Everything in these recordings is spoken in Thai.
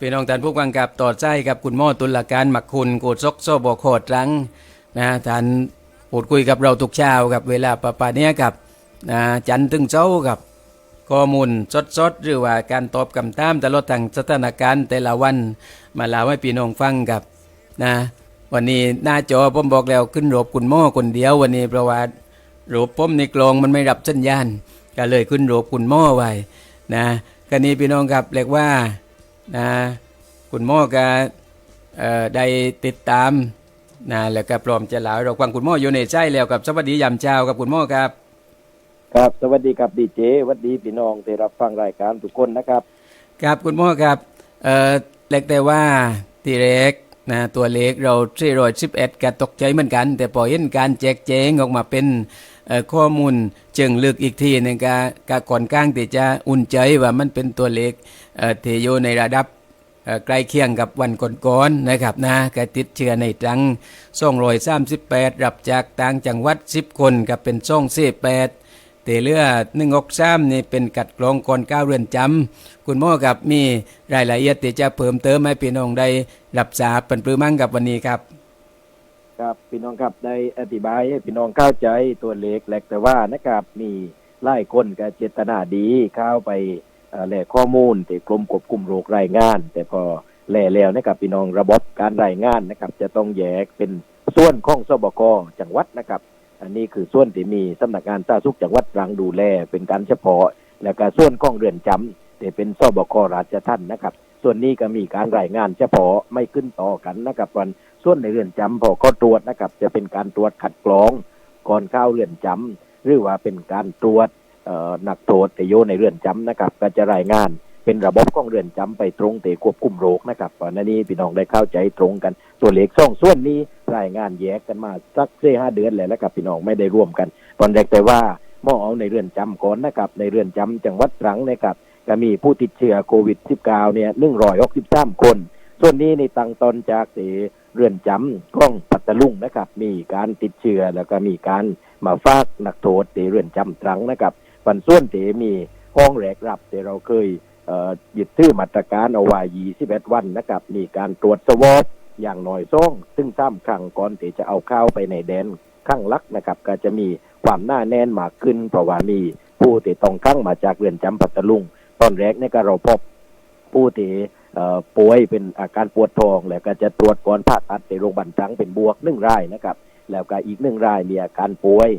พี่น้องท่านผู้ฟังกับต่อใจกับคุณหมอตุลการหมักคุณโกดซกโซบโคดรังนะท่านพูดคุยกับเราทุกเช้ากับเวลาประปาเนี้ยกับนะจันทร์ถึงเช้ากับข้อมูลสดๆหรือว่าการตอบคำถามตลอดทางสถานการณ์แต่ละวันมาเล่าให้พี่น้องฟังกับนะวันนี้หน้าจอผมบอกแล้วขึ้นรบคุณหมอคนเดียววันนี้เพราะว่ารูปผมในกลองมันไม่รับสัญญาณก็เลยขึ้นรบคุณหมอไว้นะกันนี้พี่น้องครับเรียกว่า นะคุณหมอก็เอ่อได้ติดตามนะแล้วก็พร้อมจะเล่าให้เราฟังคุณหมออยู่ในใจแล้วกับสวัสดียามเช้ากับคุณหมอครับ ครับสวัสดีครับดีเจสวัสดีพี่น้องที่รับฟังรายการทุกคนนะครับ ครับคุณหมอครับเอ่อเล็กแต่ว่าทีเล็กนะตัวเล็กเราที่รอยสิบเอ็ดก็ตกใจเหมือนกัน แต่พอเห็นการแจกแจงออกมาเป็นเอ่อ ข้อมูลเชิงลึกอีกทีหนึงก็ก็ก่อนกลางที่จะอุ่นใจว่ามันเป็นตัวเล็กเที่อยู่ในระดับใกล้เคียงกับวันก่อนๆนะครับนะกติดเชื้อในตังส่งรอยสามสิบแปดรับจากต่างจังหวัดสิบคนกับเป็นส่งเสแปดเตเลือหนึ่งอกสามนี่เป็นกัดกรองก่อนก้าเรือนจำคุณหมอกับมีรายละเอียดที่จะเพิ่มเติมให้พี่น้องได้รับทราบเป็นปรือมั่งกับวันนี้ครับ ครับพี่น้องครับได้อธิบายให้พี่น้องเข้าใจตัวเลขแหลกแต่ว่านะครับมีไล่คนกับเจตนาดีเข้าไปแหล่ข้อมูลที่กรมควบคุมโรครายงาน แต่พอแหล่แล้วนะครับพี่น้องระบบการรายงานนะครับ จะต้องแยกเป็นส่วนของสบกจังหวัดนะครับ อันนี้คือส่วนที่มีสำนักงานสาธารณสุขจังหวัดตรังดูแลเป็นการเฉพาะ แล้วก็ส่วนของเรือนจำที่เป็นสบกราชทัณฑ์นะครับ ส่วนนี้ก็มีการรายงานเฉพาะไม่ขึ้นต่อกันนะครับวัน ส่วนในเรือนจำพอเขาตรวจนะครับ จะเป็นการตรวจขัดกรอง ก่อนเข้าเรือนจำหรือว่าเป็นการตรวจหนักโทษแต่โยในเรือนจำนะครับ ก็จะรายงานเป็นระบบของเรือนจำไปตรงเตควบคุมโรคนะครับตอนนี้พี่น้องได้เข้าใจตรงกันตัวเลขสองส่วนนี้รายงานแยกกันมาสักเสี่ห้าเดือนแล้วนะครับพี่น้องไม่ได้ร่วมกันตอนแรกแต่ว่าหมอเอาในเรือนจำก่อนนะครับ ในเรือนจำจังหวัดตรังนะครับก็มีผู้ติดเชื้อโควิด -19 เนี่ย163คน ส่วนนี้ในตังตอนจากเส เรือนจำกล้องปัตตลุงนะครับ มีการติดเชื้อแล้วก็มีการมาฝากนักโทษที่เรือนจำตรังนะครับปันส่วนที่มีห้องแรกรับที่เราเคยเยึดถือมาตรการเอาไว้21วันนะครับ มีการตรวจสวอปอย่างน้อยซ่องซึ่งซ้ำครั้งก่อนที่จะเอาเข้าไปในแดนข้างลักนะครับ ก็จะมีความหน้าแน่นมากขึ้น เพราะว่ามีผู้ที่ต้องข้างมาจากเรือนจำปัตตลุง ตอนแรกเนี่ยก็เราพบผู้ที่เอ่อ ป่วยเป็นอาการปวดท้อง แล้วก็จะตรวจก่อนผ่าตัดในโรงพยาบาลตรังเป็นบวกหนึ่งรายนะครับ แล้วก็อีกหนึ่งรายมีอาการป่วย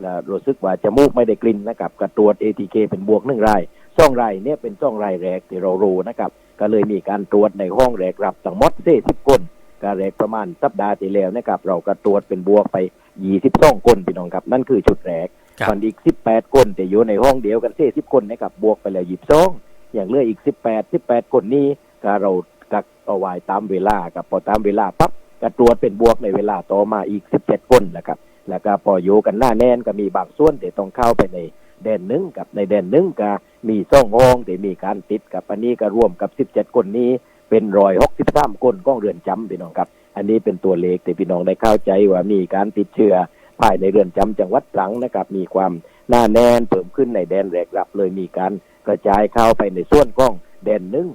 แล้วรู้สึกว่าจมูกไม่ได้กลิ่นนะครับก็ตรวจ ATK เป็นบวกหนึ่งรายสองรายเนี่ยเป็นสองรายแรกที่เรารู้นะครับ ก็เลยมีการตรวจในห้องแรกรับทั้งหมดเสิบคนก็แรกประมาณสัปดาห์ที่แล้วนะครับ เราก็ตรวจเป็นบวกไปยี่สิบสองคนพี่น้องครับ นั่นคือชุดแรกครับส่วนอีก18คนแต่อยู่ในห้องเดียวกันเสีย10คนนะครับบวกไปแล้วยีบสองอย่างเหลืออีก18 18คนนี้ ก็เรากักเอาไว้ตามเวลากับพอตามเวลาปั๊บก็ตรวจเป็นบวกในเวลาต่อมาอีก17คนนะครับ แล้วก็พออยู่กันหน้าแน่นก็มีบางส่วนที่ต้องเข้าไปในแดนหนึ่งกับในแดนหนึ่งก็มีซ่องห้องที่มีการติดกับอันนี้ก็รวมกับ17คนนี้ เป็นรอย63คนก้องเรือนจำพี่น้องครับ อันนี้เป็นตัวเลขที่พี่น้องได้เข้าใจว่ามีการติดเชื้อภายในเรือนจำจังหวัดตรังนะครับ มีความหน้าแน่นเพิ่มขึ้นในแดนแรกรับเลยมีการกระจายเข้าไปในส่วนของแดนหนึ่ง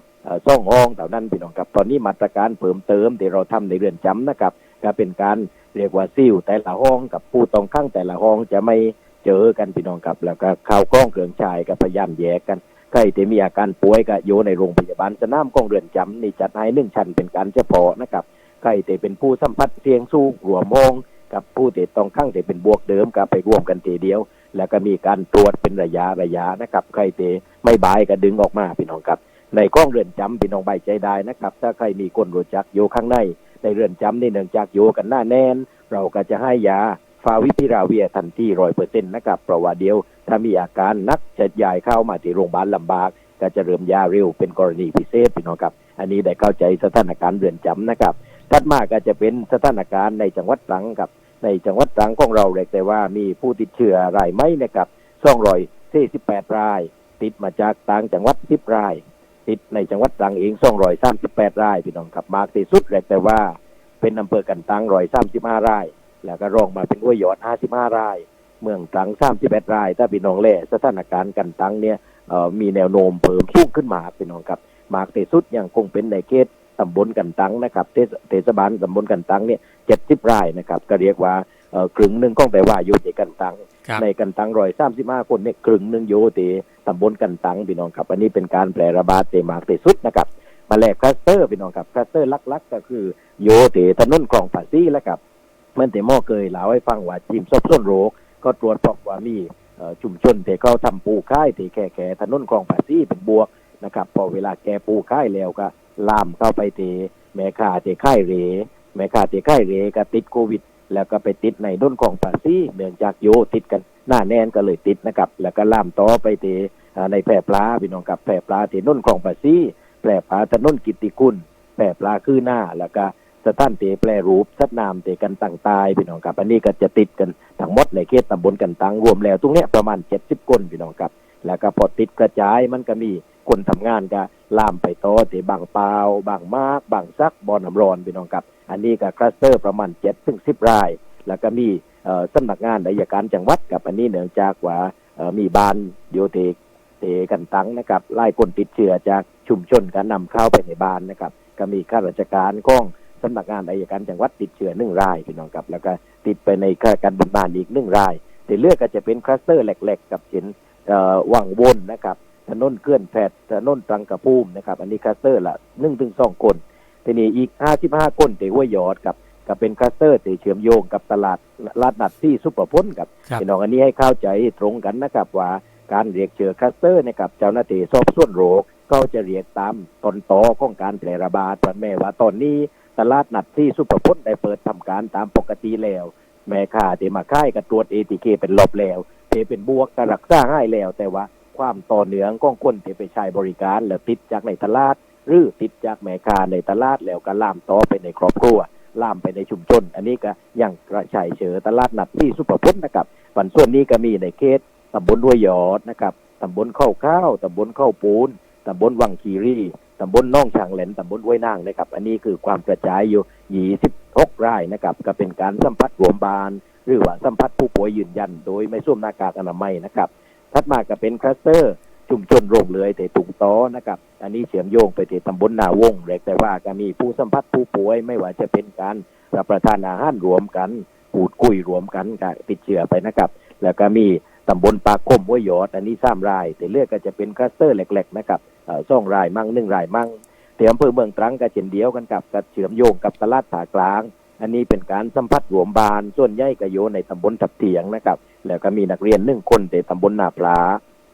ซ่องห้องเท่านั้นพี่น้องครับตอนนี้มาตรการเพิ่มเติมที่เราทำในเรือนจำนะครับก็เป็นการเรียกว่าซิ่วแต่ละห้องกับผู้ต้องขังแต่ละห้องจะไม่เจอกันพี่น้องครับ แล้วก็ข่าวกล้องเครื่องชายก็พยายามแยกกันใครที่มีอาการป่วยก็อยู่ในโรงพยาบาลสนามของเรือนจำนี่จัดให้หนึ่งชั้นเป็นการเฉพาะนะครับใครที่เป็นผู้สัมผัสเสี่ยงสูงรวมห้องกับผู้ที่ต้องข้างที่เป็นบวกเดิมก็ไปร่วมกันทีเดียว แล้วก็มีการตรวจเป็นระยะระยะนะครับใครที่ไม่บายก็ดึงออกมาพี่น้องครับ ในกล้องเรือนจำพี่น้องใบใจได้นะครับ ถ้าใครมีคนรู้จักอยู่ข้างใน ในเรือนจำนี่เนื่องจากอยู่กันหน้าแน่น เราก็จะให้ยาฟาวิพิราเวียทันทีร้อยเปอร์เซ็นต์นะครับเพราะว่าเดียว ถ้ามีอาการนักจะย้ายเข้ามาที่โรงพยาบาลลำบาก ก็จะเริ่มยาเร็วเป็นกรณีพิเศษพี่น้องครับ อันนี้ได้เข้าใจสถานการณ์เรือนจำนะครับถัดมาก็จะเป็นสถานการณ์ในจังหวัดตรังครับ ในจังหวัดตรังของเราเรียกได้ว่ามีผู้ติดเชื้อรายไหมนะครับ248ราย ติดมาจากต่างจังหวัด10ราย ติดในจังหวัดตรังเอง238รายพี่น้องครับมากที่สุดเรียกได้ว่าเป็นอำเภอกันตัง135รายแล้วก็รองมาเป็นห้วยยอด55รายเมืองตรัง31รายถ้าพี่น้องแล่สถานการณ์กันตังเนี่ยมีแนวโน้มเพิ่มสูงขึ้นมาพี่น้องครับมากที่สุดยังคงเป็นในเขตตำบลกันตังนะครับเทศเทศบาลตำบลกันตังเนี่ยเจ็ดสิบรายนะครับก็เรียกว่า เอ่อครึ่งหนึ่งก็แต่ว่าอยู่ในกันตังครับในกันตังร้อยสามสิบห้าคนเนี่ยครึ่งหนึ่งโยเตตำบลกันตังพี่น้องครับ อันนี้เป็นการแพร่ระบาดเตมากที่สุดนะครับ มาแลกคลัสเตอร์พี่น้องครับคลัสเตอร์ลักๆ ก็คือโยเตถนนคลองผาซี่แล้วครับเมื่อเตหม้อเคยเล่าให้ฟังว่าทีมซบส้นโรค ก็ตรวจพบว่ามีเอ่อชุมชนที่เขาทำปูค่ายที่แค่แค่ถนนคลองผาซี่เป็นบวกนะครับพอเวลาแกปูค่ายแล้วก็ลามเข้าไปที่แม่ค้าที่ค่ายเรแม่ค้าที่ค่ายเรก็ติดโควิด แล้วก็ไปติดในด้นของปาซี่เนื่องจากโยติดกันหน้าแน่นก็เลยติดนะครับ แล้วก็ล่ามต่อไปที่เอ่อในแพร่ปลาพี่น้องกับแพร่ปลาที่น้นของปาซี่แพร่ปลาถนนกิติคุณแพร่ปลาคือหน้าแล้วก็สถานเตแปรรูปสัตน้ำเตกันต่างตายพี่น้องครับอันนี้ก็จะติดกันทั้งหมดในเขตตำบลกันตังรวมแล้วตรงเนี้ยประมาณเจ็ดสิบคนพี่น้องครับแล้วก็พอติดกระจายมันก็มีคนทำงานก็ล่ามไปต่อที่บางเปล่าบางมากบางซักบอนน้ำร้อนพี่น้องครับ อันนี้ก็คลัสเตอร์ประมาณเจ็ดถึงสิบราย แล้วก็มีสำนักงานอัยการจังหวัดกับอันนี้เนื่องจากว่ามีบ้านโยเทเตกันตังนะครับไล่คนติดเชื้อจากชุมชนก็นำเข้าไปในบ้านนะครับ ก็มีข้าราชการของสำนักงานอัยการจังหวัดติดเชื้อหนึ่งรายพี่น้องครับ แล้วก็ติดไปในข้าราชการบนบ้านอีกหนึ่งราย แต่เลือกก็จะเป็นคลัสเตอร์แหลกๆ กับเช่นวังวนนะครับถนนเคลื่อนแพทย์ถนนตรังกระพูมนะครับ อันนี้คลัสเตอร์ละหนึ่งถึงสองคน ทีนี้อีกห้าสิบห้าคนเตห้วยยอดกับกับเป็นคลัสเตอร์เตเชื่อมโยงกับตลาดลาดนัดที่ซุปเปอร์พ้นกับครับพี่น้องอันนี้ให้เข้าใจตรงกันนะครับว่าการเรียกเชื้อคลัสเตอร์นะครับเจ้าหน้าที่สอบสวนโรคก็จะเรียกตามตอนต่อของการแพร่ระบาดวันแม่ว่าตอนนี้ตลาดนัดที่ซุปเปอร์พ้นได้เปิดทำการตามปกติแล้ว แม่ค้าที่มาค่ายก็ตรวจเอทีเคเป็นลบแล้วเทเป็นบวกก็รักษาให้แล้ว แต่ว่าความต่อเนื่องของคนที่ไปใช้บริการ แล้วติดจากในตลาด หรือติดจากแม่ค้าในตลาดแล้วก็ล่ามต่อไปในครอบครัวล่ามไปในชุมชน อันนี้ก็ยังกระชายเชือตลาดนัดที่สุปพุทธนะครับวันส่วนนี้ก็มีในเขตตำบลห้วยยอดนะครับตำบลเข้าข้าวตำบลเข้าปูนตำบลวังคีรีตำบลน่องช่างแหลนตำบลห้วยนางนะครับ อันนี้คือความกระจายอยู่ 26 รายนะครับ ก็เป็นการสัมผัสรวมบาน หรือว่าสัมผัสผู้ป่วยยืนยัน โดยไม่สวมหน้ากากอนามัยนะครับ ถัดมาก็เป็นคลัสเตอร์ ชุมชนโรงเรือยแต่ตุงต้อนะครับ อันนี้เชื่อมโยงไปที่ตำบลนาวงเล็กแต่ว่าก็มีผู้สัมผัสผู้ป่วยไม่ว่าจะเป็นการรับประทานอาหารรวมกันพูดคุยรวมกันก็ติดเชื้อไปนะครับ แล้วก็มีตำบลปากคมห้วยยอด อันนี้สามราย แต่เลือกก็จะเป็นคลัสเตอร์เล็กๆนะครับช่อสองรายมั่งหนึ่งรายมั่งที่อำเภอเมืองตรังก็เช่นเดียวกันกับกับเชื่อมโยงกับตลาดผากลาง อันนี้เป็นการสัมผัสรวมบานส่วนใหญ่ก็อยู่ในตำบลทับเถียงนะครับ แล้วก็มีนักเรียนหนึ่งคนแต่ตำบลนาปลา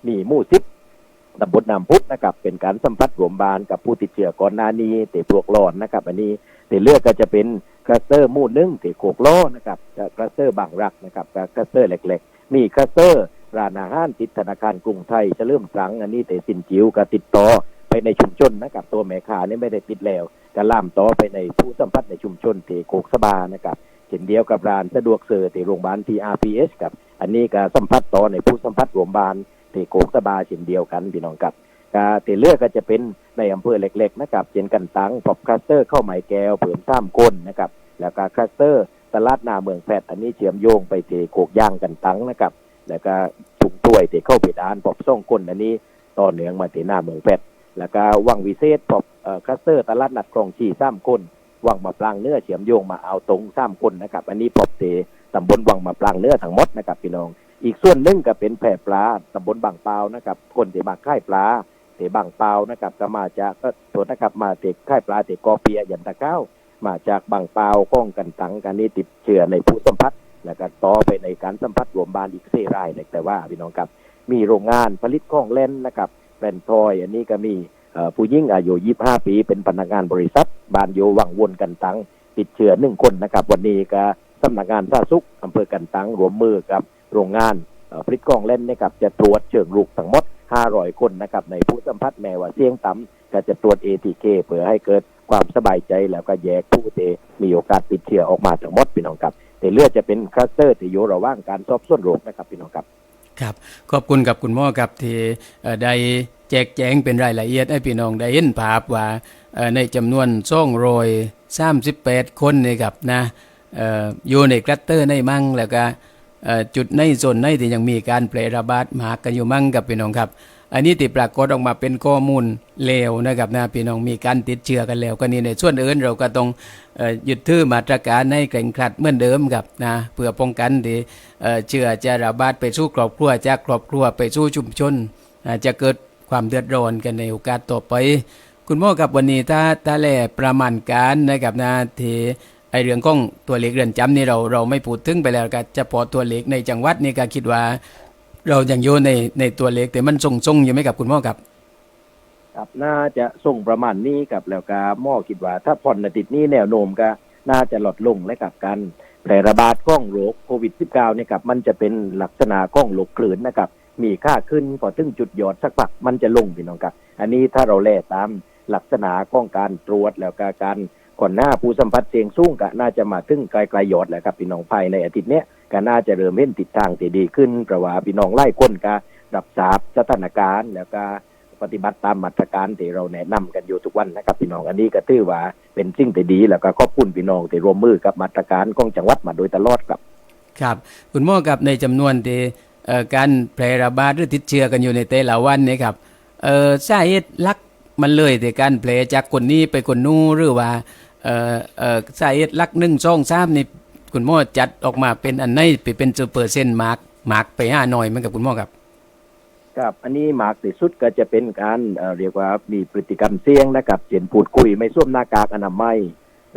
มีมู่สิบ ตำบลนำพุทนะครับเป็นการสัมผัสรวมบานกับผู้ติดเชื้อก่อนหน้านี้เตะปลวกหลอนนะครับ อันนี้เตะเลือกก็จะเป็นคลัสเตอร์มู่หนึ่งเตะโขกล้อนะครับคลัสเตอร์บางรักนะครับคลัสเตอร์เล็กๆมีคลัสเตอร์ร้านอาหารติดธนาคารกรุงไทยจะเริ่มสังอันนี้เตะสินจิ๋วก็ติดต่อไปในชุมชนนะครับตัวแม่ค้านี่ไม่ได้ติดแล้วก็ล่ามต่อไปในผู้สัมผัสในชุมชนเตะโขกสบานะครับเช่นเดียวกับร้านสะดวกซื้อที่โรงพยาบาล TRPS กับอันนี้ก็สัมผัสต่อในผู้สัมผัสโรงพยาบาล ที่โกกสบาเช่นเดียวกันพี่น้องครับกาที่เลือกก็จะเป็นในอำเภอเล็กๆนะครับเช่นกันตังพบคลัสเตอร์เข้าหมายแก้วเผิมซ้ำก้นนะครับแล้วก็คลัสเตอร์ตลาดนาเมืองแพทย์อันนี้เชื่อมโยงไปที่โกกย่างกันตังนะครับแล้วก็ถุงถ้วยที่เข้าไปดานพบส่งก้นอันนี้ต่อเนื่องมาที่หน้าเมืองแพทย์แล้วก็วังวิเศษพบเอ่อคลัสเตอร์ตลาดนัดคลองชีซ้ำก้นวังมาปรางเนื้อเชื่อมโยงมาเอาตรงสามคนนะครับ อันนี้พบเตตำบลวังมาปรางเนื้อทั้งหมดนะครับพี่น้อง อีกส่วนหนึ่งก็เป็นแผ่ปลาตำบลบางเปานะครับคนที่มาค่ายปลาเตบางเปานะครับก็มาจากก็ตัวนะครับมาเตค่ายปลาเตกอเปียยันตะเก้า มาจากบางเปาวข้องกันตังกันนี่ติดเชื้อในผู้สัมผัสแล้วก็ต่อไปในการสัมผัสรวมบานอีกเซรายแต่ว่าพี่น้องครับมีโรงงานผลิตของเล่นนะครับแบรนด์ทอยอันนี้ก็มีผู้หญิงอายุ 25 ปี เป็นพนักงานบริษัท บานโยวังวนกันตังติดเชื้อหนึ่งคนนะครับ วันนี้ก็สำนักงานสาธารณสุขอำเภอกันตังรวมมือกับ โรงงานเอ่อผลิตกล้องเล่นนะครับจะตรวจเชิงลุกทั้งหมด 500 คนนะครับในผู้สัมผัสแม้ว่าเสี่ยงต่ำก็จะตรวจ ATK เพื่อให้เกิดความสบายใจแล้วก็แยกผู้เตมีโอกาสติดเชื้อออกมาทั้งหมดพี่น้องครับแต่เลือดจะเป็นคลัสเตอร์ที่อยู่ระหว่างการสอบสวนโรคนะครับพี่น้องครับครับขอบคุณกับคุณหมอครับที่ได้แจกแจงเป็นรายละเอียดให้พี่น้องได้เห็นภาพว่าในจำนวนซ่องโรย38 คนนี่ครับนะอยู่ในคลัสเตอร์ในมั่งแล้วก็ จุดในโซนในที่ยังมีการแพร่ระบาดมากกันอยู่มั่งกับพี่น้องครับ อันนี้ติปรากฏออกมาเป็นข้อมูลเลวนะครับนะพี่น้องมีการติดเชื้อกันแล้วก็นี่ในส่วนอื่นเราก็ต้องเอ่อยึดถือมาตรการให้เคร่งครัดเหมือนเดิมครับนะเพื่อป้องกันที่เชื้อจะระบาดไปสู่ครอบครัวจากครอบครัวไปสู่ชุมชนจะเกิดความเดือดร้อนกันในโอกาสต่อไป คุณหมอกับวันนี้ถ้าถ้าแลประมาณการนะครับนะที่ ไอเรื่องของตัวเลขเรือนจำนี่เราเราไม่พูดถึงไปแล้วก็จะพอตัวเลขในจังหวัดนี่ก็คิดว่า เรายังอยู่ในในตัวเลขแต่มันทรงๆอยู่ไหมครับคุณหมอครับครับน่าจะส่งประมาณนี้กับแล้วก็หม้อคิดว่า ถ้าผ่อนติดนี้แนวโน้มก็น่าจะลดลงและกับการแพร่ระบาดของโรคโควิด -19 เนี่ยครับมันจะเป็นลักษณะของโรคคลื่นนะครับ มีค่าขึ้นพอถึงจุดยอดสักพักมันจะลงพี่น้องครับ อันนี้ถ้าเราแล่ตามลักษณะของการตรวจแล้วก็การ ก่อนหน้าผู้สัมผัสเสียงสูงก็น่าจะมาถึงไกลๆยอดแหละครับพี่น้องภายในอาทิตย์เนี้ยก็น่าจะเริ่มเห็นติดทางที่ดีขึ้นเพราะว่าพี่น้องไล่ก้นก็รับทราบสถานการณ์แล้วก็ปฏิบัติตามมาตรการที่เราแนะนำกันอยู่ทุกวันนะครับพี่น้องอันนี้ก็ถือว่าเป็นสิ่งที่ดีแล้วก็ขอบคุณพี่น้องที่ร่วมมือกับมาตรการของจังหวัดมาโดยตลอดครับ ครับคุณหมอครับในจำนวนที่เอ่อการแพร่ระบาดหรือติดเชื้อกันอยู่ในแต่ละวันนี่ครับเออสาเหตุลักมันเลยแต่การแพร่จากคนนี้ไปคนนู้นหรือว่า เอ่อเอ่อสาเหตุลักหนึ่งสองสามนี่คุณหมอจัดออกมาเป็นอันไหนไปเป็นเปอร์เซ็นต์มาร์กมาร์กไปห้าหน่อยเหมันกับคุณหมอครับครับอันนี้มากที่สุดก็จะเป็นการเอ่อเรียกว่ามีพฤติกรรมเสี่ยงนะครับเช่นพูดคุยไม่สวมหน้ากากอนามัย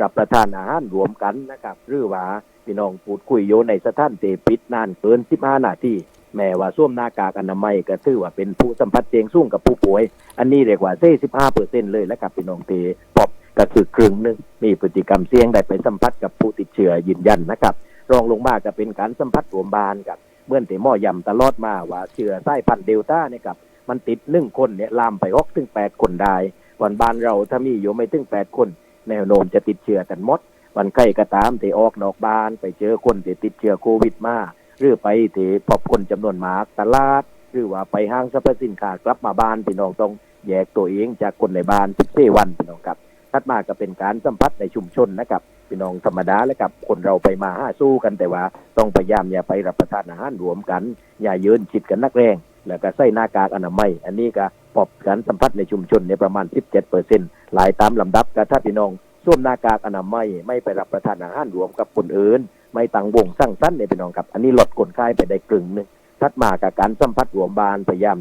รับประทานอาหารรวมกันนะครับหรือว่าพี่น้องพูดคุยอยู่ในสถานที่ปิดนานเกิน15นาทีแม้ว่าสวมหน้ากากอนามัยก็ถือว่าเป็นผู้สัมผัสเสี่ยงสูงกับผู้ป่วย อันนี้เรียกว่าเซ่15เปอร์เซ็นต์เลยแล้วกับพี่น้องเตพบ ก็คือครึ่งหนึ่งมีพฤติกรรมเสี่ยงได้ไปสัมผัสกับผู้ติดเชื้อยืนยันนะครับ รองลงมาก็เป็นการสัมผัสรวมบานกับเมื่อนที่หม้อยำตลอดมาว่าเชื้อสายพันเดลต้าเนี่ยครับมันติดหนึ่งคนเนี่ยลามไปหกถึงแปดคนได้วันบ้านเราถ้ามีอยู่ไม่ถึงแปดคนแนวโน้มจะติดเชื้อกันหมดวันใกล้ก็ตามที่ออกนอกบ้าน ไปเจอคนที่ติดเชื้อโควิดมาหรือไปที่พบคนจำนวนมากตลาด หรือว่าไปห้างสรรพสินค้ากลับมาบ้านพี่น้องต้องแยกตัวเองจากคนในบ้าน14วันพี่น้องครับ ถัดมาก็เป็นการสัมผัสในชุมชนนะครับพี่น้องธรรมดาและกับคนเราไปมาห้าสู้กันแต่ว่าต้องพยายามอย่าไปรับประทานอาหารรวมกัน อย่ายืนชิดกันนักแรง แล้วก็ใส่หน้ากากอนามัย อันนี้ก็พบการสัมผัสในชุมชนในประมาณ 17เปอร์เซ็นต์หลายตามลำดับก็ถ้าพี่น้องสวมหน้ากากอนามัยไม่ไปรับประทานอาหารรวมกับคนอื่น ไม่ตั้งวงสร้างสรรค์ในพี่น้องครับ อันนี้ลดคนไข้ไปได้ครึ่งหนึ่งถัดมากับการสัมผัสรวมบานพยายาม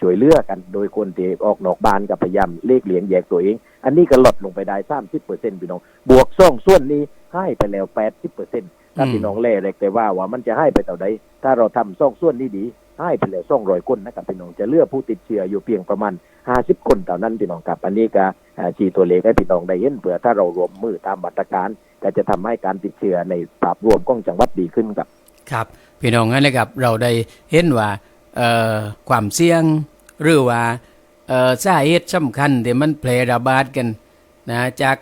ช่วยเลือกกันโดยคนที่ออกนอกบ้านกับพยายามเลขเหลียงแยกตัวเอง อันนี้ก็ลดลงไปได้30เปอร์เซ็นต์พี่น้อง บวกซ่องส่วนนี้ให้ไปแล้ว80เปอร์เซ็นต์ถ้าพี่น้องเล่เล็กแต่ว่าว่ามันจะให้ไปเท่าใดถ้าเราทำซ่องส่วนนี้ดีให้ไปแล้วซ่องรอยคนนะครับพี่น้องจะเลือกผู้ติดเชื้ออยู่เพียงประมาณ50คนเท่านั้นพี่น้องครับอันนี้ก็ชี้ตัวเลขให้พี่น้องได้เห็นเผื่อถ้าเรารวมมือตามมาตรการก็จะทำให้การติดเชื้อในภาพรวมของจังหวัดดีขึ้นครับ ครับพี่น้องนั่นแหละครับเราได้เห็นว่า ความเสี่ยงหรือว่าเอ่อสาเหตุสำคัญที่มันแพร่ระบาดกันนะจาก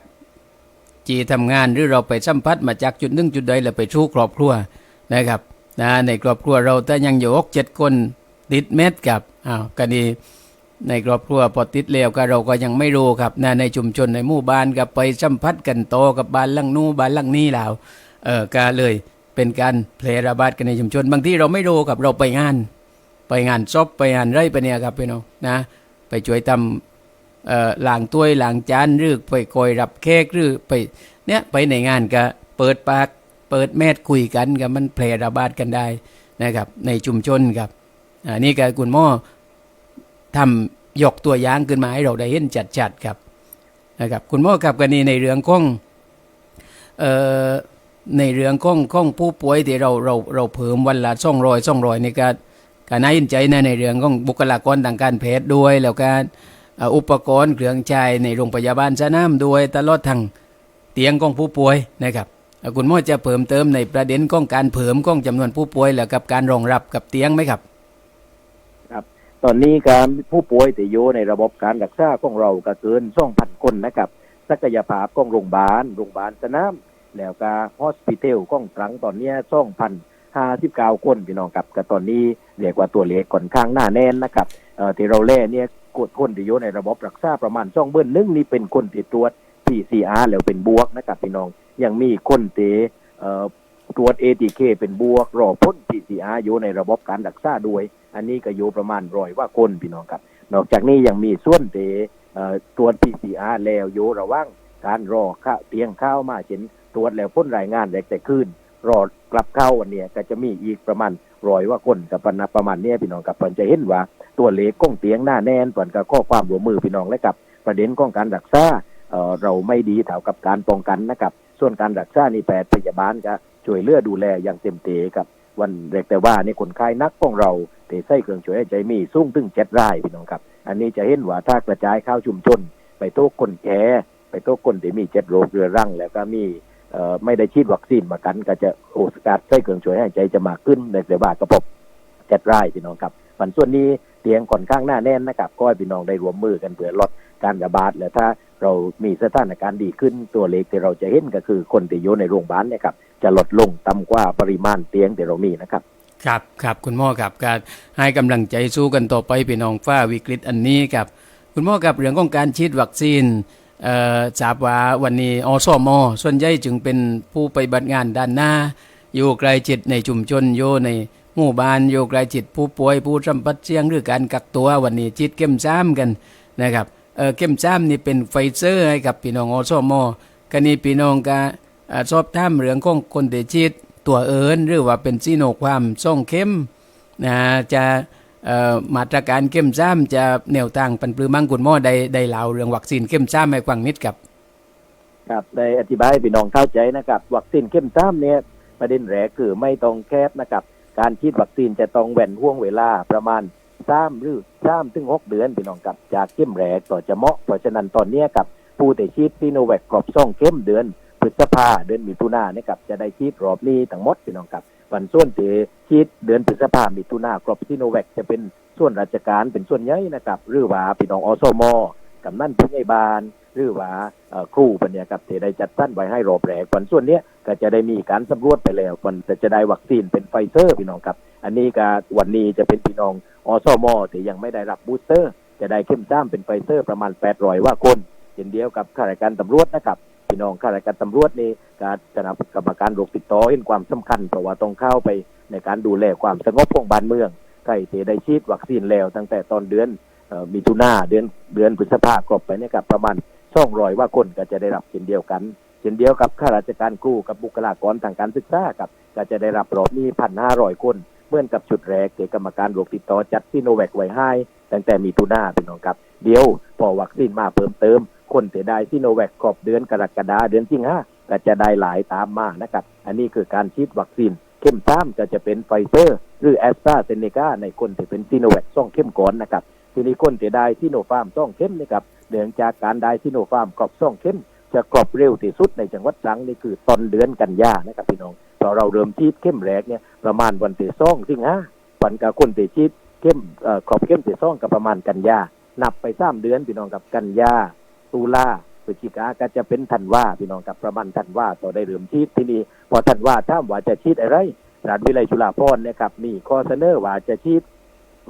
จีทำงานหรือเราไปสัมผัสมาจากจุดหนึ่งจุดใดแล้วไปชู้ครอบครัวนะครับนะในครอบครัวเราถ้ายังอยู่กเจ็ดคนติดเม็ดกับอ้าวกันนี้ในครอบครัวพอติดแล้วก็เราก็ยังไม่รู้ครับนะในชุมชนในหมู่บ้านก็ไปสัมผัสกันโตกับบ้านลังนู้บ้านลังนี้แล้วเออก็เลยเป็นการแพร่ระบาดกันในชุมชน บางที่เราไม่รู้กับเราไปงาน ไปงานซบไปงานไรไปเนี่ยครับพี่น้องนะ ไปช่วยทำเอ่อล้างถ้วยล้างจานหรือไปคอยรับแขกหรือไปเนี่ยไปในงานก็เปิดปากเปิดแมสคุยกันกับมันแพร่ระบาดกันได้นะครับ ในชุมชนครับอันนี้ก็คุณหมอทำยกตัวอย่างขึ้นมาให้เราได้เห็นจัดๆครับนะครับคุณหมอครับกันนี้ในเรื่องของเอ่อในเรื่องของของผู้ป่วยที่เราเราเราเพิ่มวันละช่องรอยช่องรอยนี่ก็ ก็น่ายินใจนะในเรื่องของบุคลากรทางการแพทย์ด้วย แล้วก็อุปกรณ์เครื่องใช้ในโรงพยาบาลสนามด้วยตลอดทางเตียงของผู้ป่วยนะครับคุณหมอจะเพิ่มเติมในประเด็นของการเพิ่มของจำนวนผู้ป่วยแล้วกับการรองรับกับเตียงไหมครับ ครับ ตอนนี้การผู้ป่วยที่อยู่ในระบบการรักษาของเราก็เกิน2,000คนนะครับศักยภาพของโรงพยาบาลโรงพยาบาลสนามแล้วก็ฮอสพิทอลของตรังตอนนี้2,059คนพี่น้องครับก็ตอนนี้ เรียกว่าตัวเลขค่อนข้างหน้าแน่นนะครับเอ่อที่เราแล่เนี่ยกดคนที่อยู่ในระบบรักษาประมาณ2เบิ้ลนึงนี่เป็นคนที่ตรวจ PCR แล้วเป็นบวกนะครับพี่น้องยังมีคนที่เอ่อตรวจ ATK เป็นบวกรอพ้น PCR อยู่ในระบบการรักษาด้วย อันนี้ก็อยู่ประมาณร้อยว่าคนพี่น้องครับ นอกจากนี้ยังมีส่วนเตเอ่อตรวจ PCR แล้วอยู่ระว่างการรอข้าเตียงข้าวมาเช่นตรวจแล้วพ้นรายงานแรกแต่คืนรอกลับเข้าวันเนี้ยก็จะมีอีกประมาณ ร้อยว่าคนกับปณะประมาณนี้พี่น้องกับเพิ่นจะเห็นว่า ตัวเลขก้องเตียงหน้าแน่นเปิ่นกับข้อความร่วมือพี่น้องและกับประเด็นของการรักษาเอ่อเราไม่ดีเท่ากับการป้องกันนะครับ ส่วนการรักษานี่แพทย์พยาบาลก็ช่วยเลือดูแลอย่างเต็มที่ครับ วันแรกแต่ว่าในคนไข้นักของเราเตะไส้เครื่องช่วยหายใจมีสูงถึงเจ็ดรายพี่น้องครับ อันนี้จะเห็นว่าถ้ากระจายข้าวชุมชน ไปโต๊ะคนแก่ไปโต๊ะคนที่มีเจ็ดโรคเรื้อรังแล้วก็มี ไม่ได้ฉีดวัคซีนมากัน ก็จะโอกาสไส้เครื่องช่วยหายใจจะมากขึ้นในแต่ว่ากระปบเจ็ดรายพี่น้องครับฝันส่วนนี้เตียงค่อนข้างหน้าแน่นนะครับก็ให้พี่น้องได้รวมมือกันเพื่อลดการระบาดและถ้าเรามีสถานการณ์ดีขึ้นตัวเลขที่เราจะเห็นก็คือคนที่อยู่ในโรงพยาบาลเนี่ยครับจะลดลงต่ำกว่าปริมาณเตียงที่เรามีนะครับครับครับคุณหมอครับการให้กำลังใจสู้กันต่อไปพี่น้องฝ้าวิกฤตอันนี้ครับ คุณหมอครับเรื่องของการฉีดวัคซีน เอ่อทราบว่าวันนี้อสมอส่วนใหญ่จึงเป็นผู้ไปบัติงานด้านหน้า อยู่ใกลจิตในชุมชนอยู่ในหมู่บ้านอยู่ใกลจิตผู้ป่วยผู้สัมผัสเสี่ยงหรือการกักตัววันนี้ฉีดเข้มซ้ำกันนะครับเข้มซ้ำนี่เป็นไฟเซอร์ให้กับพี่น้องอสมอกันนี้พี่น้องก็เอ่อสอบถามเรื่องของคนที่ฉีดตัวเอิญหรือว่าเป็นซีโนความส่งเข้มนะจะ มาตรการเข้มซ้ำจะแนวทางปันปลือมังกุนหม้อได้ได้เล่าเรื่องวัคซีนเข้มซ้ำให้ฟังนิดกับ ครับได้อธิบายให้พี่น้องเข้าใจนะครับ วัคซีนเข้มซ้ำเนี่ยประเด็นแรกคือไม่ต้องแคบนะครับ การฉีดวัคซีนจะต้องแหว่นห่วงเวลาประมาณสามหรือสามถึงหกเดือนพี่น้องครับจากเข้มแรกต่อจะเหมาะเพราะฉะนั้นตอนนี้กับผู้ที่ฉีดซีโนแวคกรอบซ่องเข้มเดือนพฤษภาเดือนมิถุนายนนะครับจะได้ฉีดรอบนี้ทั้งหมดพี่น้องครับ วันส่วนที่ฉีดเดือนพฤษภามิถุนากรอบซีโนแวคจะเป็นส่วนราชการเป็นส่วนใหญ่นะครับหรือว่าพี่น้องอสมกำนั่นผู้ใหญ่บ้าน หรือว่าเอ่อครูปัญญากับที่ได้จัดตั้นไว้ให้รอบแรกวันส่วนเนี้ยก็จะได้มีการสำรวจไปแล้วมันจะได้วัคซีนเป็นไฟเซอร์พี่น้องครับ อันนี้ก็วันนี้จะเป็นพี่น้องอสมที่ยังไม่ได้รับบูสเตอร์ จะได้เข้มจ้ามเป็นไฟเซอร์ประมาณ800ว่าคนเช่นเดียวกับข้าราชการตำรวจนะครับ พี่น้องข้าราชการตำรวจนี่การคณะกรรมการโรคติดต่อเห็นความสำคัญเพราะว่าต้องเข้าไปในการดูแลความสงบของบ้านเมืองใครที่ได้ฉีดวัคซีนแล้ว ตั้งแต่ตอนเดือนมิถุนาเดือนเดือนพฤษภาคมไปเนี่กับประมาณช่องรอยว่าคนก็จะได้รับเช่นเดียวกัน เช่นเดียวกับข้าราชการครูกับบุคลากรทางการศึกษาครับก็จะได้รับรอบนี้พันห้าร้อยคนเหมือนกับชุดแรกที่กรรมการโรคติดต่อจัดซีโนแวคไว้ให้ตั้งแต่มีตุนาเป็นน้องครับ เดียวพอวัคซีนมาเพิ่มเติม คนที่ได้ซีโนแวคครบเดือนกรกฎาเดือนสิงหาก็จะได้หลายตามมานะครับ อันนี้คือการฉีดวัคซีน เข้มซ้ำก็จะเป็นไฟเซอร์ หรือแอสตราเซเนกาในคนที่เป็นซีโนแวคซ่องเข้มก่อนนะครับ ทีนี้คนที่ได้ซีโนฟาร์มซ่องเข้มนะครับเนื่องจากการได้ซิโนฟาร์มกรอบซ่องเข้มจะกรอบเร็วที่สุดในจังหวัดตรังนี่คือตอนเดือนกันยานะครับพี่น้องพอเราเริ่มฉีดเข้มแรกเนี่ยประมาณวันที่ซ่องสิงหาวันกับคนที่ฉีดเข้มเอ่อกรอบเข้มที่ซ่องกับประมาณกันยานับไปสามเดือนพี่น้องกับกันยา ตุลาพฤศจิกาก็จะเป็นธันวาพี่น้องกับประมาณธันวาต่อได้เริ่มฉีดที่นี่พอธันวาถ้ามว่าจะฉีดอะไรราชวิทยาลัยจุฬาภรนะครับมีข้อเสนอว่าจะฉีด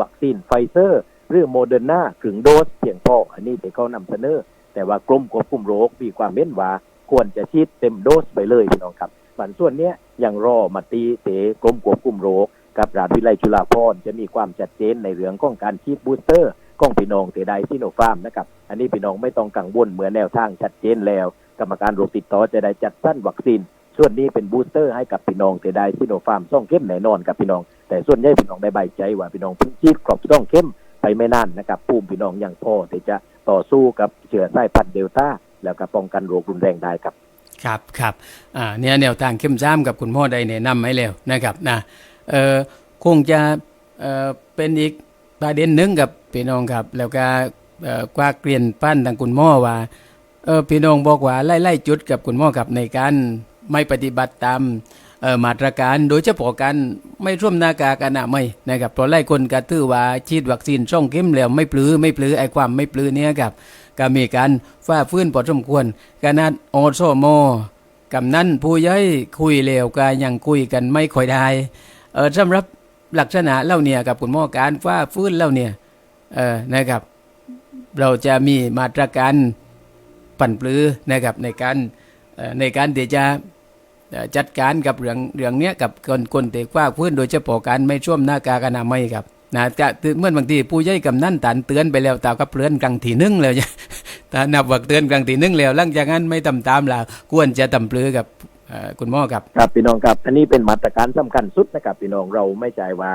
วัคซีนไฟเซอร์ หรือโมเดอร์นาถึงโดสเพียงพออันนี้ที่เขานำเสนอ แต่ว่ากรมควบคุมโรคมีความเห็นว่าควรจะฉีดเต็มโดสไปเลยพี่น้องครับบันส่วนเนี้ยยังรอมาตีเตกรมควบคุมโรค กับราชวิทยาลัยจุฬาภรจะมีความชัดเจนในเรื่องของการฉีดบูสเตอร์ ของพี่น้องเตไดซิโนฟาร์มนะครับ อันนี้พี่น้องไม่ต้องกังวลเหมือนแนวทางชัดเจนแล้ว กรรมการโรคติดต่อจะได้จัดสั้นวัคซีน ส่วนนี้เป็นบูสเตอร์ให้กับพี่น้องเตไดซิโนฟาร์มซ่องเข้มแน่นอนกับพี่น้อง แต่ส่วนใหญ่พี่น้องได้ใบใจว่าพี่น้องพิ่งฉีดครบซ่องเข้มไปไม่นานนะครับภูมิพี่น้องยังพอที่จะต่อสู้กับเชื้อสายพันธุ์เดลต้าแล้วก็ป้องกันโรครุนแรงได้ครับครับครับอ่าเนี่ยแนวทางเข้มซ้ำกับคุณพ่อได้แนะนำให้แล้วนะครับนะเออคงจะเออเป็นอีก ประเด็นหนึ่งกับพี่น้องครับ แล้วก็กว่าเกลียนปั้นทางคุณหมอว่าเออพี่น้องบอกว่าไล่ไล่จุดกับคุณหมอกับในการไม่ปฏิบัติตามมาตรการโดยเฉพาะการไม่ร่วมหน้ากากอนามัยนะครับเพราะไล่คนก็ถือว่าฉีดวัคซีนช่องเข้มแล้วไม่ปลือไม่ปลือไอ้ความไม่ปลือเนี่ยครับก็มีการฝ่าฟื้นพอสมควรขนาดอสมกำนันผู้ใหญ่คุยเร็วก็ยังคุยกันไม่ค่อยได้เออสำหรับ ลักษณะเล่าเนี่ยกับคุณหมอการฝ่าฟื้นเล่าเนี่ยเออนะครับ เราจะมีมาตรการปั่นปลือนะครับในการในการที่จะจัดการกับเรื่องเรื่องเนี้ยกับคนคนเตะกว้าพื้นโดยเฉพาะการไม่ช่วมหน้ากากอนามัยครับนะจะเมื่อบางทีผู้ใหญ่กำนั่นตันเตือนไปแล้วแต่ก็เปลือนกลางทีนึงแล้วถ้านับว่าเตือนกลางทีนึงแล้วหลังจากนั้นไม่ทำตามแล้วควรจะทำปลือกับ คุณหมอครับครับพี่น้องครับ อันนี้เป็นมาตรการสำคัญสุดนะครับพี่น้องเราไม่ใช่ว่า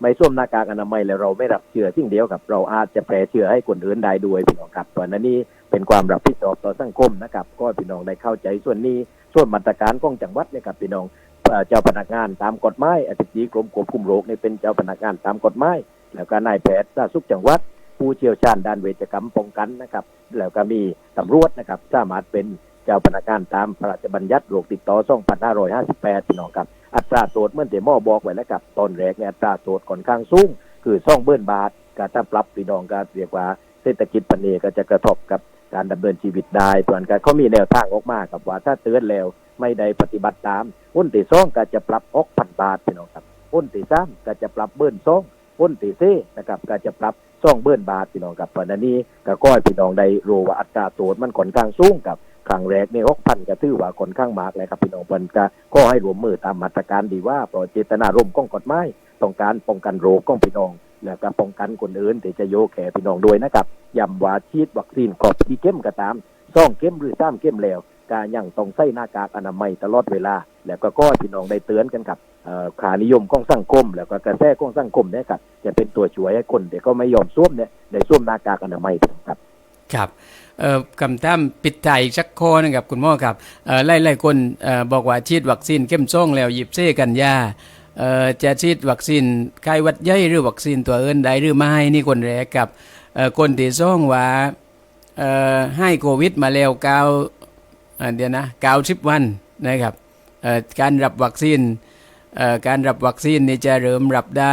ไม่สวมหน้ากากอนามัยแล้วเราไม่รับเชื้อสิ่งเดียวกับเราอาจจะแพร่เชื้อให้คนอื่นได้ด้วยพี่น้องครับส่วนอันนี้เป็นความรับผิดชอบต่อสังคมนะครับก็พี่น้องได้เข้าใจส่วนนี้ส่วนมาตรการของจังหวัดนะครับพี่น้องเจ้าพนักงานตามกฎหมายอธิบดีกรมควบคุมโรคนี่เป็นเจ้าพนักงานตามกฎหมายแล้วก็นายแพทย์สาธาสุขจังหวัดผู้เชี่ยวชาญด้านเวชกรรมป้องกันนะครับ แล้วก็มีตำรวจนะครับสามารถเป็น เจ้าพนักงานตามพระราชบัญญัติโรคติดต่อ2558พี่น้องครับ อัตราโทษเมื่อเดมอบอกไว้แล้วครับตอนแรกเนี่ยอัตราโทษค่อนข้างสูงคือซ่องเบิ้นบาทการถ้าปรับพี่น้องก็เรียกว่าเศรษฐกิจปันนี้ก็จะกระทบกับการดำเนินชีวิตได้ส่วนการเขามีแนวทางออกมาครับว่าถ้าเตือนแล้วไม่ได้ปฏิบัติตามหุ้นตีซ่องก็จะปรับ6,000บาทพี่น้องครับหุ้นตีซ้ำก็จะปรับเบิ้นซ่องหุ้นตีเซ่นะครับก็จะปรับซ่องเบิ้นบาทพี่น้องครับเพราะฉะนั้นนี้ก็ก้อยพี่น้องได้รู้ว่าอัตราโทษมันค่อนข้างสูงครับ ครั้งแรกในหกพันก็ถือว่าค่อนข้างมากเลยครับพี่น้องเพิ่นก็ก็ให้รวมมือตามมาตรการดีว่าเพราะเจตนารมณ์ของกฎหมายต้องการป้องกันโรคของพี่น้องแล้วก็ป้องกันคนอื่นที่จะโยกแก่พี่น้องด้วยนะครับย้ำว่าฉีดวัคซีนครบที่เข้มก็ตามซ่องเข้มหรือซ้ำเข้มแล้วก็ยังต้องใส่หน้ากากอนามัยตลอดเวลา แล้วก็ก็พี่น้องได้เตือนกันครับขานิยมของสังคม แล้วก็กระแสของสังคมเนี่ยครับจะเป็นตัวช่วยให้คนที่ก็ไม่ยอมสวมเนี่ยได้สวมหน้ากากอนามัยครับ ครับเอ่อคำถามปิดท้ายอีกสักข้อหนึงครับคุณหมอครับเอ่อหลายคนเอ่อบอกว่าฉีดวัคซีนเข้มซ่องแล้วหยิบเส้กันยาเอ่อจะฉีดวัคซีนไข้วัดใหญ่หรือวัคซีนตัวอื่นใดหรือไม่นี่คนแรกครับเอ่อคนที่ซ่องว่าเอ่อให้โควิดมาแล้วเก้าเอ่อเดี๋ยวนะเก้าสิบวันนะครับเอ่อการรับวัคซีน การรับวัคซีนนี่จะเริ่มรับได้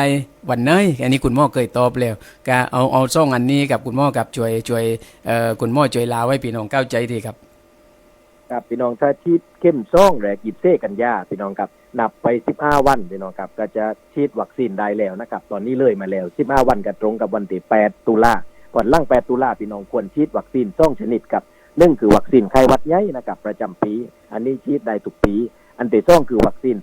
วันไหนอันนี้คุณหมอเคยตอบแล้วก็เอาเอาซ่องอันนี้กับคุณหมอกับช่วยช่วยคุณหมอช่วยลาไว้พี่น้องเข้าใจทีครับ ครับพี่น้องถ้าฉีดเข้มซ่องแรกหยิบเส้กันยาพี่น้องครับนับไป15วันพี่น้องครับ ก็จะฉีดวัคซีนได้แล้วนะครับ ตอนนี้เลยมาแล้ว15วันก็ตรงกับวันที่8ตุลาก่อนล่าง8ตุลาพี่น้องควรฉีดวัคซีนซ่องชนิดครับนึ่งคือวัคซีนไข้หวัดใหญ่นะครับประจำปี อันนี้ฉีดได้ทุกปี อันที่สองคือวัคซีน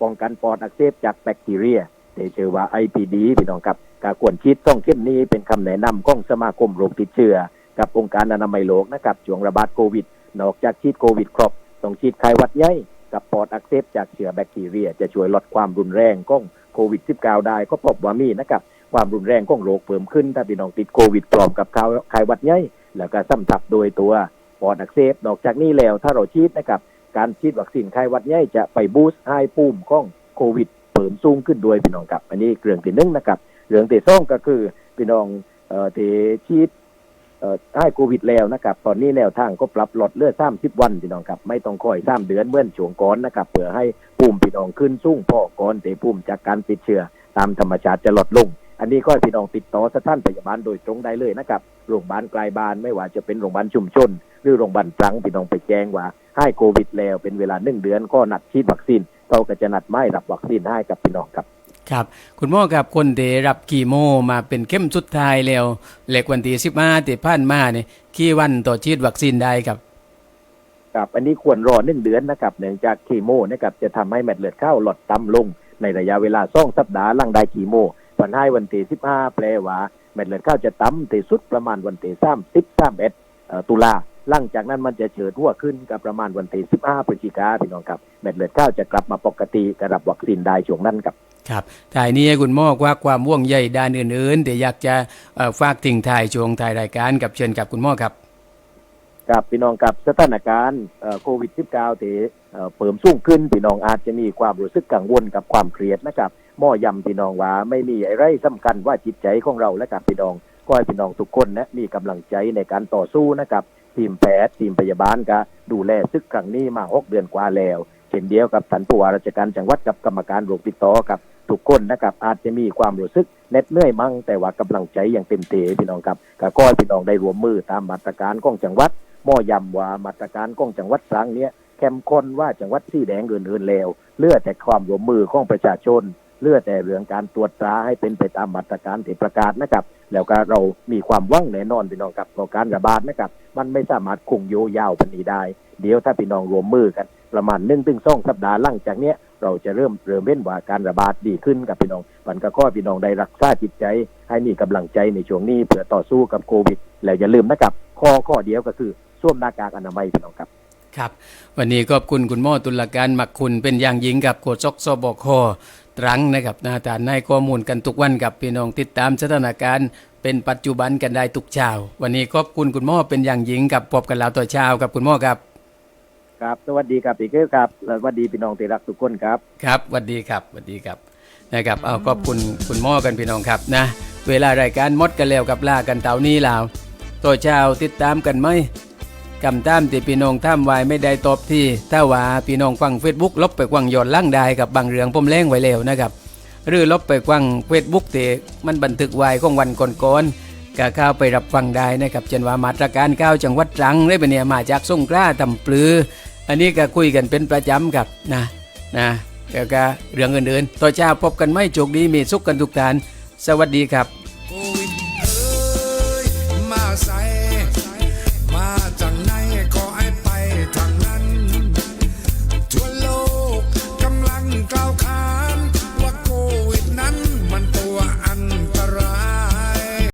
ป้องกันปอดอักเสบจากแบคทีเรียที่ชื่อว่า IPD พี่น้องครับก็ควรฉีดซ่องเข้มนี้เป็นคำแนะนำของสมาคมโรคติดเชื้อกับองค์การอนามัยโลกนะครับช่วงระบาดโควิด นอกจากฉีดโควิดครบต้องฉีดไข้หวัดใหญ่กับปอดอักเสบจากเชื้อแบคทีเรีย จะช่วยลดความรุนแรงของโควิด -19 ได้ก็พบว่ามีนะครับความรุนแรงของโรคเพิ่มขึ้น ถ้าพี่น้องติดโควิดพร้อมกับไข้หวัดใหญ่แล้วก็ซ้ำทับโดยตัวปอดอักเสบนอกจากนี้แล้วถ้าเราฉีดนะครับ การฉีดวัคซีนไข้หวัดใหญ่จะไปบูสต์ให้ภูมิของโควิดเพิ่มสูงขึ้นด้วยพี่น้องครับ อันนี้เรื่องที่หนึ่งนะครับ เรื่องที่สองก็คือพี่น้องเอ่อที่ฉีดเอ่อให้โควิดแล้วนะครับ ตอนนี้แนวทางก็ปรับลดเลือด30วันพี่น้องครับ ไม่ต้องคอยสามเดือนเมื่อนช่วงก่อนนะครับเพื่อให้ภูมิพี่น้องขึ้นสูงพอก่อนแต่ภูมิจากการติดเชื้อตามธรรมชาติจะลดลง อันนี้ก็พี่น้องติดต่อสถานพยาบาลโดยตรงได้เลยนะครับ โรงพยาบาลไกลบ้านไม่ว่าจะเป็นโรงพยาบาลชุมชน หรือโรงพยาบาลตรังพี่น้องไปแจ้งว่าให้โควิดแล้วเป็นเวลาหนึ่งเดือนก็นัดฉีดวัคซีนเขาก็จะนัดไม้รับวัคซีนให้กับพี่น้องครับครับ คุณหมอครับคนที่รับกีโมมาเป็นเข้มสุดท้ายแล้วเหล็กวันที่สิบห้าที่ผ่านมาเนี่ยกี่วันต่อฉีดวัคซีนได้ครับครับอันนี้ควรรอหนึ่งเดือนนะครับเนื่องจากคีโมนะครับจะทำให้เม็ดเลือดเข้าหลอดต่ำลง ในระยะเวลาสองสัปดาห์หลังได้คีโมวันให้วันที่สิบห้าแปลว่าเม็ดเลือดเข้าจะต่ำที่สุดประมาณวันที่สามสิบสามเอ็ดตุลา หลังจากนั้นมันจะเฉิดหัวขึ้นกับประมาณวันที่สิบห้าพฤศจิกาพี่น้องครับเม็ดเลือดเข้าจะกลับมาปกติกระดับวัคซีนได้ช่วงนั้นครับครับถ่ายนี้คุณหมอว่าความว่วงใยด้านอื่นๆแต่อยากจะเอ่อฝากทิ้งถ่ายช่วงถ่ายรายการกับเชิญกับคุณหมอครับกับพี่น้องกับสถานการณ์เอ่อโควิด -19 ที่เอ่อเพิ่มสูงขึ้นพี่น้องอาจจะมีความรู้สึกกังวลกับความเครียดนะครับหม้อยำพี่น้องว่าไม่มีอะไรสำคัญว่าจิตใจของเราและกับพี่น้องก็ให้พี่น้องทุกคนนะมีกำลังใจในการต่อสู้นะครับ ทีมแพทย์ทีมพยาบาลก็ดูแลซึกครั้งนี้มาหกเดือนกว่าแล้ว เช่นเดียวกับท่านผู้ว่าราชการจังหวัดกับกรรมการโรคติดต่อกับทุกคนนะครับอาจจะมีความรู้สึกเน็ดเหนื่อยมั่งแต่ว่ากำลังใจอย่างเต็มที่พี่น้องครับก็ขอให้พี่น้องได้รวมมือตามมาตรการของจังหวัดหม้อยำว่ามาตรการของจังหวัดตรังเนี้ยเข้มข้นว่าจังหวัดสีแดงอื่นๆแล้วเลือแต่ความรวมมือของประชาชนเลือแต่เรื่องการตรวจตราให้เป็นไปตามมาตรการที่ประกาศนะครับ แล้วก็เรามีความว่างแน่นอนพี่น้องครับต่อการระบาดนะครับ มันไม่สามารถคงโยยาวพันนี้ได้ เดี๋ยวถ้าพี่น้องรวมมือกัน ประมาณหนึ่งถึงสองสัปดาห์หลังจากเนี้ยเราจะเริ่มเริ่มเว้นว่าการระบาดดีขึ้นกับพี่น้องมันก็ข้อพี่น้องได้รักษาจิตใจ ให้มีกำลังใจในช่วงนี้เพื่อต่อสู้กับโควิด แล้วอย่าลืมนะครับ ข้อข้อเดียวก็คือสวมหน้ากากอนามัยพี่น้องครับครับ วันนี้ขอบคุณคุณหมอตุลาการมักคุณเป็นอย่างยิ่งกับโฆษกสบคตรังนะครับนาตานให้ข้อมูลกันทุกวันกับพี่น้องติดตามสถานการณ์ เป็นปัจจุบันกันได้ทุกเช้า วันนี้ขอบคุณคุณหมอเป็นอย่างยิ่งกับพบกันแล้วต่อเช้ากับคุณหมอครับ ครับสวัสดีครับพี่เก้ครับและสวัสดีพี่น้องที่รักทุกคนครับ ครับสวัสดีครับสวัสดีครับนะครับเอาขอบคุณคุณหมอกันพี่น้องครับนะเวลารายการหมดกันแล้วกับลากันเต่านี้แล้วตัวเช้าติดตามกันไหมกำตามที่พี่น้องท่ามไว้ไม่ได้ตอบที่ถ้าว่าพี่น้องฟังเฟซบุ๊กลบไปกวางย้อนหล่างได้กับบางเรื่องผมแล้งไว้แล้วนะครับ หรือลบไปกว้างเฟซบุ๊กเตมันบันทึกไว้ของวันก่อนๆก็เข้าไปรับฟังได้นะครับเช่นว่ามาตรการก้าวจังหวัดตรังได้ไปเนี่ยมาจากสงกล้าตำปลือ อันนี้ก็คุยกันเป็นประจำครับนะนะแล้วก็เรื่องอื่นๆ ต่อเช้าพบกันไม่โชคดีมีสุขกันทุกทาน สวัสดีครับ